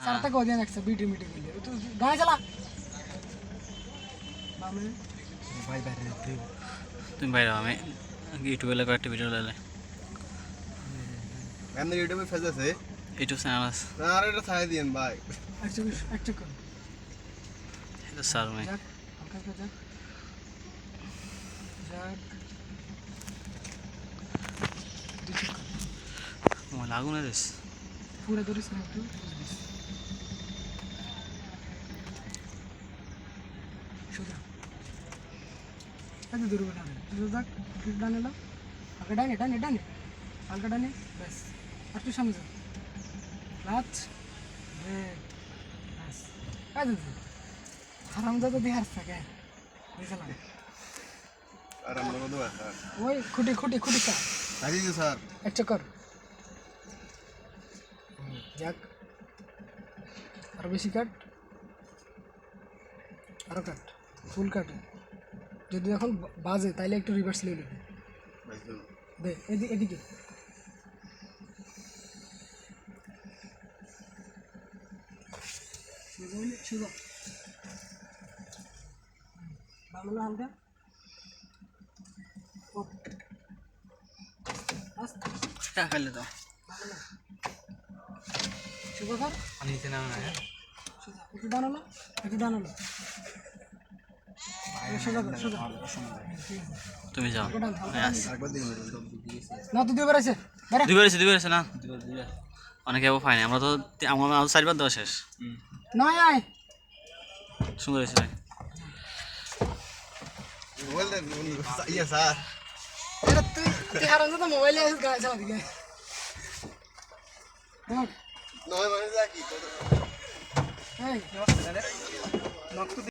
চারটা কদিন একসাথে বিটি মিটি করলে তুই গায়ে চালা বামে ভাই বাইরে তুমি বাইরে আমি ইউটিউবে লাগো একটা ভিডিও লাইলে এমনি ইউটিউবে ফেজ আছে ইউটিউব চ্যানেল আছে আর এটা ছাই দিয়েন ভাই এক চুক এক চুক কর এটা স্যার আমি যাক হালকা হালকা যাক দুই কর পুরো ধরিস না একটু সোজা। একটু দূরে ডানে সোজা ডানে লাও হালকা ডানে ডানে ডানে। হালকা ডানে ব্যাস। একটু সামনে যাও। লাচ ব্যাস। কাজ হারাম দাদা দিয়ে হাস থাকে বুঝলাম আর আমরা ওই খুঁটি খুঁটি খুঁটি যে স্যার। এক চক্কর যাক। আরও বেশি কাট। আরও কাট। ফুল কাট। যদি এখন বাজে তাইলে একটু রিভার্স নিয়ে নেবে। দে এদিকে। বাংলা হালকা। ও। আস্তে খাইলে তো শুভ কর নিচে নাম না একটু ডানালো একটু সোজা তুমি যাও। আসছি। না তুই দুবার আছে বেড়া দুই বেড়েছে দুই না? অনেকে আবার পাইনি আমরা তো তি- আমার আমার চারবার দেওয়া শেষ। নয় আয় সুন্দর হয়েছে ভাই। মোবাইল